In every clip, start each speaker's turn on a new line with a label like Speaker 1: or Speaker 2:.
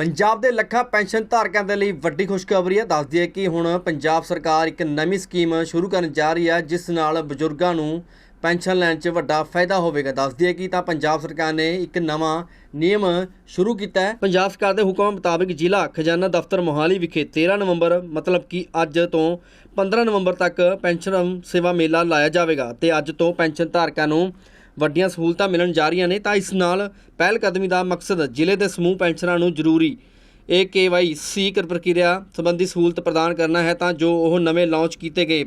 Speaker 1: ਪੰਜਾਬ ਦੇ ਲੱਖਾਂ ਪੈਨਸ਼ਨ ਧਾਰਕਾਂ ਦੇ ਲਈ ਵੱਡੀ ਖੁਸ਼ਖਬਰੀ ਹੈ। ਦੱਸਦੀ ਹੈ ਕਿ ਹੁਣ ਪੰਜਾਬ ਸਰਕਾਰ ਇੱਕ ਨਵੀਂ ਸਕੀਮ ਸ਼ੁਰੂ ਕਰਨ ਜਾ ਰਹੀ ਹੈ, ਜਿਸ ਨਾਲ ਬਜ਼ੁਰਗਾਂ ਨੂੰ ਪੈਨਸ਼ਨ ਲੈਣ 'ਚ ਵੱਡਾ ਫਾਇਦਾ ਹੋਵੇਗਾ। ਦੱਸਦੀ ਹੈ ਕਿ ਤਾਂ ਪੰਜਾਬ ਸਰਕਾਰ ਨੇ ਇੱਕ ਨਵਾਂ ਨਿਯਮ ਸ਼ੁਰੂ ਕੀਤਾ ਹੈ। ਪੰਜਾਬ ਸਰਕਾਰ ਦੇ ਹੁਕਮ ਮੁਤਾਬਿਕ ਜ਼ਿਲ੍ਹਾ ਖਜ਼ਾਨਾ ਦਫ਼ਤਰ ਮੋਹਾਲੀ ਵਿਖੇ 13 ਨਵੰਬਰ, ਮਤਲਬ ਕਿ ਅੱਜ ਤੋਂ 15 ਨਵੰਬਰ ਤੱਕ ਪੈਨਸ਼ਨ ਸੇਵਾ ਮੇਲਾ ਲਾਇਆ ਜਾਵੇਗਾ ਤੇ ਅੱਜ ਤੋਂ ਪੈਨਸ਼ਨ ਧਾਰਕਾਂ ਨੂੰ ਵੱਡੀਆਂ ਸਹੂਲਤਾਂ ਮਿਲਣ ਜਾ ਰਹੀਆਂ ਨੇ, ਤਾਂ ਇਸ ਨਾਲ ਪਹਿਲ ਕਦਮੀ ਦਾ ਮਕਸਦ ਜ਼ਿਲ੍ਹੇ ਦੇ ਸਮੂਹ ਪੈਨਸ਼ਨਰਾਂ ਨੂੰ ਜ਼ਰੂਰੀ ਇਹ ਕੇਵਾਈਸੀ ਕਰ ਪ੍ਰਕਿਰਿਆ ਸੰਬੰਧੀ ਸਹੂਲਤ ਪ੍ਰਦਾਨ ਕਰਨਾ ਹੈ, ਤਾਂ ਜੋ ਉਹ ਨਵੇਂ ਲਾਂਚ ਕੀਤੇ ਗਏ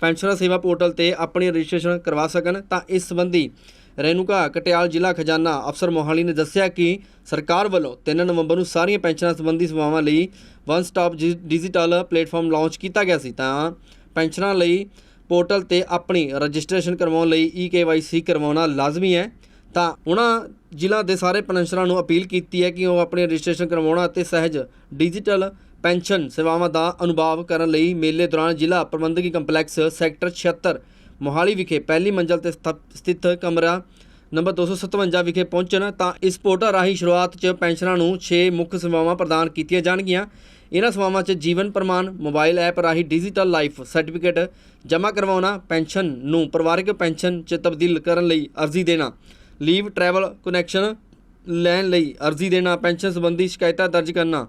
Speaker 1: ਪੈਨਸ਼ਨਰ ਸੇਵਾ ਪੋਰਟਲ ਤੇ ਆਪਣੀ ਰਜਿਸਟ੍ਰੇਸ਼ਨ ਕਰਵਾ ਸਕਣ। ਤਾਂ ਇਸ ਸੰਬੰਧੀ ਰੇਨੂਕਾ ਕਟਿਆਲ ਜ਼ਿਲ੍ਹਾ ਖਜ਼ਾਨਾ ਅਫਸਰ ਮੋਹਾਲੀ ਨੇ ਦੱਸਿਆ ਕਿ ਸਰਕਾਰ ਵੱਲੋਂ 3 ਨਵੰਬਰ ਨੂੰ ਸਾਰੀਆਂ ਪੈਨਸ਼ਨਾਂ ਸੰਬੰਧੀ ਸੇਵਾਵਾਂ ਲਈ one stop digital platform launch ਕੀਤਾ ਗਿਆ ਸੀ। ਤਾਂ ਪੈਨਸ਼ਨਾਂ ਲਈ ਪੋਰਟਲ ਤੇ ਆਪਣੀ ਰਜਿਸਟ੍ਰੇਸ਼ਨ ਕਰਵਾਉਣ ਲਈ ਈ ਕਰਵਾਉਣਾ ਲਾਜ਼ਮੀ ਹੈ। ਤਾਂ ਉਹਨਾਂ ਜ਼ਿਲ੍ਹਾ ਦੇ ਸਾਰੇ ਪੈਨਸ਼ਨਰਾਂ ਨੂੰ ਅਪੀਲ ਕੀਤੀ ਹੈ ਕਿ ਉਹ ਆਪਣੀ ਰਜਿਸਟ੍ਰੇਸ਼ਨ ਕਰਵਾਉਣਾ ਅਤੇ ਸਹਿਜ ਡਿਜੀਟਲ ਪੈਨਸ਼ਨ ਸੇਵਾਵਾਂ ਦਾ ਅਨੁਭਵ ਕਰਨ ਲਈ ਮੇਲੇ ਦੌਰਾਨ ਜ਼ਿਲ੍ਹਾ ਪ੍ਰਬੰਧਕੀ ਕੰਪਲੈਕਸ ਸੈਕਟਰ 76 ਮੋਹਾਲੀ ਵਿਖੇ ਪਹਿਲੀ ਮੰਜ਼ਲ ਤੇ ਸਥ- ਸਥਿਤ ਕਮਰਾ ਨੰਬਰ 257 ਵਿਖੇ ਪਹੁੰਚਣ ਤਾਂ ਇਸ ਪੋਰਟਲ ਰਾਹੀਂ ਸ਼ੁਰੂਆਤ 'ਚ ਪੈਨਸ਼ਨਰਾਂ ਨੂੰ 6 ਮੁੱਖ ਸੇਵਾਵਾਂ ਪ੍ਰਦਾਨ ਕੀਤੀਆਂ ਜਾਣਗੀਆਂ। ਇਹਨਾਂ ਸੇਵਾਵਾਂ 'ਚ ਜੀਵਨ ਪ੍ਰਮਾਣ, ਮੋਬਾਈਲ ਐਪ ਰਾਹੀਂ ਡਿਜੀਟਲ ਲਾਈਫ ਸਰਟੀਫਿਕੇਟ ਜਮ੍ਹਾਂ ਕਰਵਾਉਣਾ, ਪੈਨਸ਼ਨ ਨੂੰ ਪਰਿਵਾਰਕ ਪੈਨਸ਼ਨ 'ਚ ਤਬਦੀਲ ਕਰਨ ਲਈ ਅਰਜ਼ੀ ਦੇਣਾ ਲੀਵ ਟਰੈਵਲ ਕਨੈਕਸ਼ਨ ਲੈਣ ਲਈ ਅਰਜ਼ੀ ਦੇਣਾ, ਪੈਨਸ਼ਨ ਸੰਬੰਧੀ ਸ਼ਿਕਾਇਤਾਂ ਦਰਜ ਕਰਨਾ,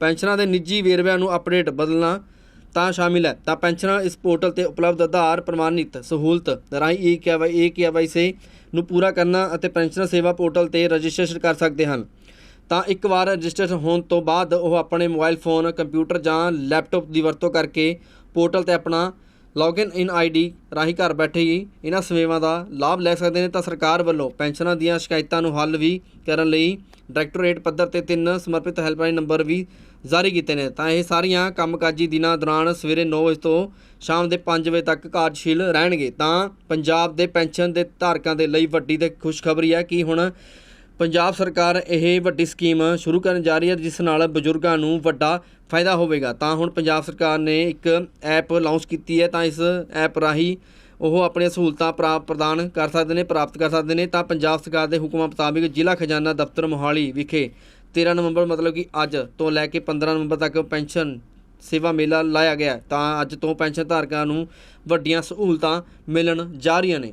Speaker 1: ਪੈਨਸ਼ਨਾਂ ਦੇ ਨਿੱਜੀ ਵੇਰਵਿਆਂ ਨੂੰ ਅਪਡੇਟ ਬਦਲਣਾ ਤਾਂ ਸ਼ਾਮਿਲ ਹੈ। ਤਾਂ ਪੈਨਸ਼ਨਰ ਇਸ ਪੋਰਟਲ ਤੇ ਉਪਲਬਧ ਆਧਾਰ ਪ੍ਰਮਾਣਿਤ ਸਹੂਲਤ ਰਾਹੀਂ ਈ ਕੇਵਾਈ ਏ ਕੇਵਾਈਸੀ ਨੂੰ ਪੂਰਾ ਕਰਨਾ ਅਤੇ ਪੈਨਸ਼ਨਰ ਸੇਵਾ ਪੋਰਟਲ ਤੇ ਰਜਿਸਟ੍ਰੇਸ਼ਨ ਕਰ ਸਕਦੇ ਹਨ। ਤਾਂ ਇੱਕ ਵਾਰ ਰਜਿਸਟਰ ਹੋਣ ਤੋਂ ਬਾਅਦ ਉਹ ਆਪਣੇ ਮੋਬਾਈਲ ਫੋਨ, ਕੰਪਿਊਟਰ ਜਾਂ ਲੈਪਟਾਪ ਦੀ ਵਰਤੋਂ ਕਰਕੇ ਪੋਰਟਲ ਤੇ ਆਪਣਾ ਲੌਗਇਨ ਇਨ ਆਈਡੀ ਰਾਹੀਂ ਘਰ ਬੈਠੇ ਹੀ ਇਹਨਾਂ ਸੇਵਾਵਾਂ ਦਾ ਲਾਭ ਲੈ ਸਕਦੇ ਨੇ। ਤਾਂ ਸਰਕਾਰ ਵੱਲੋਂ ਪੈਨਸ਼ਨਾਂ ਦੀਆਂ ਸ਼ਿਕਾਇਤਾਂ ਨੂੰ ਹੱਲ ਵੀ ਕਰਨ ਲਈ ਡਾਇਰੈਕਟੋਰੇਟ ਪੱਧਰ ਤੇ ਤਿੰਨ ਸਮਰਪਿਤ ਹੈਲਪਲਾਈਨ ਨੰਬਰ ਵੀ ਜਾਰੀ ਕੀਤੇ ਨੇ। ਤਾਂ ਇਹ ਸਾਰੀਆਂ ਕੰਮਕਾਜੀ ਦਿਨਾਂ ਦੌਰਾਨ ਸਵੇਰੇ 9 ਵਜੇ ਤੋਂ ਸ਼ਾਮ ਦੇ 5 ਵਜੇ ਤੱਕ ਕਾਰਜਸ਼ੀਲ ਰਹਿਣਗੇ। ਤਾਂ ਪੰਜਾਬ ਦੇ ਪੈਨਸ਼ਨ ਦੇ ਧਾਰਕਾਂ ਦੇ ਲਈ ਵੱਡੀ ਤੇ ਖੁਸ਼ਖਬਰੀ ਹੈ ਕਿ ਹੁਣ ਪੰਜਾਬ ਸਰਕਾਰ ਇਹ ਵੱਡੀ ਸਕੀਮ ਸ਼ੁਰੂ ਕਰਨ ਜਾ ਰਹੀ ਹੈ, ਜਿਸ ਨਾਲ ਬਜ਼ੁਰਗਾਂ ਨੂੰ ਵੱਡਾ ਫਾਇਦਾ ਹੋਵੇਗਾ। ਤਾਂ ਹੁਣ ਪੰਜਾਬ ਸਰਕਾਰ ਨੇ ਇੱਕ ਐਪ ਲਾਂਚ ਕੀਤੀ ਹੈ, ਤਾਂ ਇਸ ਐਪ ਰਾਹੀਂ ਉਹ ਆਪਣੀਆਂ ਸਹੂਲਤਾਂ ਪ੍ਰਾਪਤ ਪ੍ਰਦਾਨ ਕਰ ਸਕਦੇ ਨੇ, ਪ੍ਰਾਪਤ ਕਰ ਸਕਦੇ ਨੇ। ਤਾਂ ਪੰਜਾਬ ਸਰਕਾਰ ਦੇ ਹੁਕਮਾਂ ਮੁਤਾਬਿਕ ਜ਼ਿਲ੍ਹਾ ਖਜ਼ਾਨਾ ਦਫ਼ਤਰ ਮੋਹਾਲੀ ਵਿਖੇ 13 ਨਵੰਬਰ, ਮਤਲਬ ਕਿ ਅੱਜ ਤੋਂ ਲੈ ਕੇ 15 ਨਵੰਬਰ ਤੱਕ ਪੈਨਸ਼ਨ ਸੇਵਾ ਮੇਲਾ ਲਾਇਆ ਗਿਆ ਤਾਂ ਅੱਜ ਤੋਂ ਪੈਨਸ਼ਨ ਧਾਰਕਾਂ ਨੂੰ ਵੱਡੀਆਂ ਸਹੂਲਤਾਂ ਮਿਲਣ ਜਾ ਰਹੀਆਂ ਨੇ।